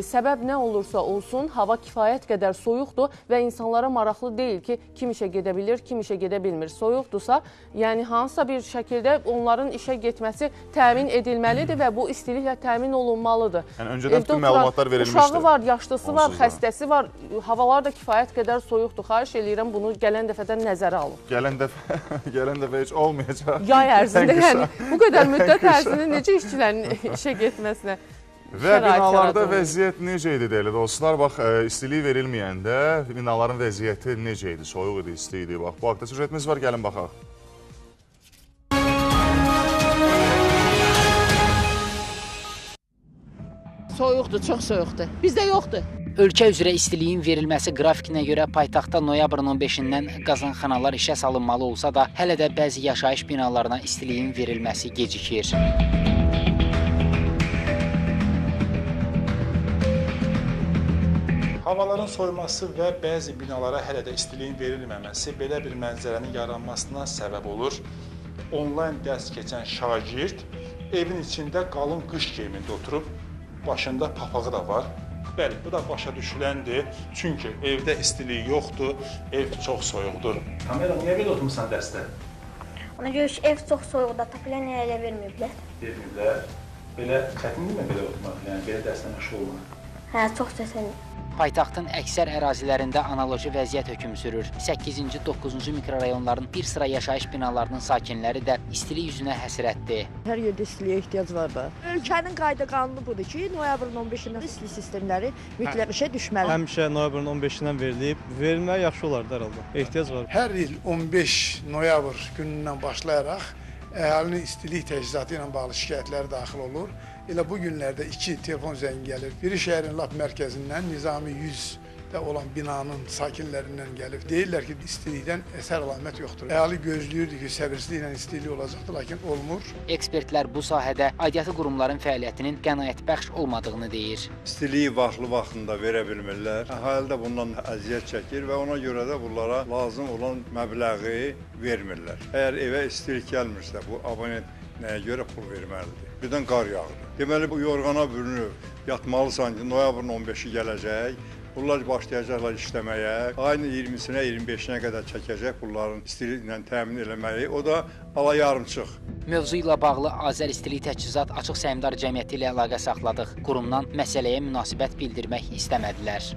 səbəb nə olursa olsun, hava kifayət qədər soyuqdur və insanlara maraqlı deyil ki, kim işə gedə bilir, kim işə gedə bilmir. Soyuqdursa, yəni hansısa bir şəkildə onların işə getməsi təmin edilməlidir və bu istiliklə təmin olunmalıdır. Yəni öncədən bütün məlumatlar verilmişdir. Uşağı var, yaşlısı var, xəstəsi var. Havalar da kifayət qədər soyuqdur. Xahiş eləyirəm bunu gələn dəfədən nəzərə alın. Gələn dəfə gələn dəfə heç olmayacaq. Yay ərzində yəni bu qədər müddət ərzində necə işçilərin işə getməsinə Və şərait binalarda yaradılır? vəziyyət necə idi deyəli dostlar? Bax, ə, istilik verilməyəndə binaların vəziyyəti necə idi? Soyuq idi, isti idi. Bax, bu haqda süjetimiz var, gəlin baxaq. Soyuqdur, çox soyuqdur. Bizdə yoxdur. Ölkə üzrə istiliyin verilməsi qrafikinə görə paytaxtda noyabrın 15-dən qazanxanalar işə salınmalı olsa da, hələ də bəzi yaşayış binalarına istiliyin verilməsi gecikir. Havaların soyuması və bəzi binalara hələ də istiliyin verilməməsi belə bir mənzərənin yaranmasına səbəb olur. Onlayn dərs keçən şagird evin içində qalın qış geyimində oturub, başında papağı da var. Bəli, bu da başa düşüləndir. Çünki evdə istilik yoxdur, ev çox soyuqdur. Kamera niyə belə oturmusan dərsdə? Ona görə ki, ev çox soyuqda, tapilaniya elə verməyiblər. Verməyiblər. Belə çətindirmi belə oturmaq? Yəni belə dərslə məşğul olmaq? Hə, çox çətindir. Paytaxtın əksər ərazilərində analoji vəziyyət hökm sürür. 8-ci, 9-cu mikrorayonların bir sıra yaşayış binalarının sakinləri də istilik üzünə həsrətdir. Hər yerdə istiliyə ehtiyac var da. Ölkənin qayda qanunu budur ki, noyabrın 15-dən istilik sistemləri mütləq işə düşməli. Həmişə noyabrın 15-dən verilib. Verilməyə yaxşı olardı hər halda. Ehtiyac var. Hər il 15 noyabr günündən başlayaraq əhalinin istilik təchizatı ilə bağlı şikayətləri daxil olur. Elə bu günlərdə iki telefon zəngi gəlir. Biri şəhərin lap mərkəzindən Nizami 100-də olan binanın sakinlərindən gəlib. Deyirlər ki, istilikdən əsər əlamət yoxdur. Əhali gözləyirdi ki, səbirsizliklə istilik olacaqdı, lakin olmur. Ekspertlər bu sahədə aidiyyatı qurumların fəaliyyətinin qənaətbəxş olmadığını deyir. İstiliyi vaxtlı vaxtında verə bilmirlər. Əhali də bundan əziyyət çəkir və ona görə də bunlara lazım olan məbləği vermirlər. Əgər evə istilik gəlmirsə, bu abonent nəyə görə pul verməlidir? Birdən qar yağır. Deməli bu yorğana bürünüb yatmalısan ki, noyabrın 15-i gələcək. Bunlar başlayacaqlar işləməyə. Ayın 20-sinə, 25-nə qədər çəkəcək bunların istiliklə təmin eləməyi. O da ala yarımçıq. Mövzu ilə bağlı Azər İstilik Təchizat Açıq Səhmdar Cəmiyyəti ilə əlaqə saxladıq. Qurumdan məsələyə münasibət bildirmək istəmədilər.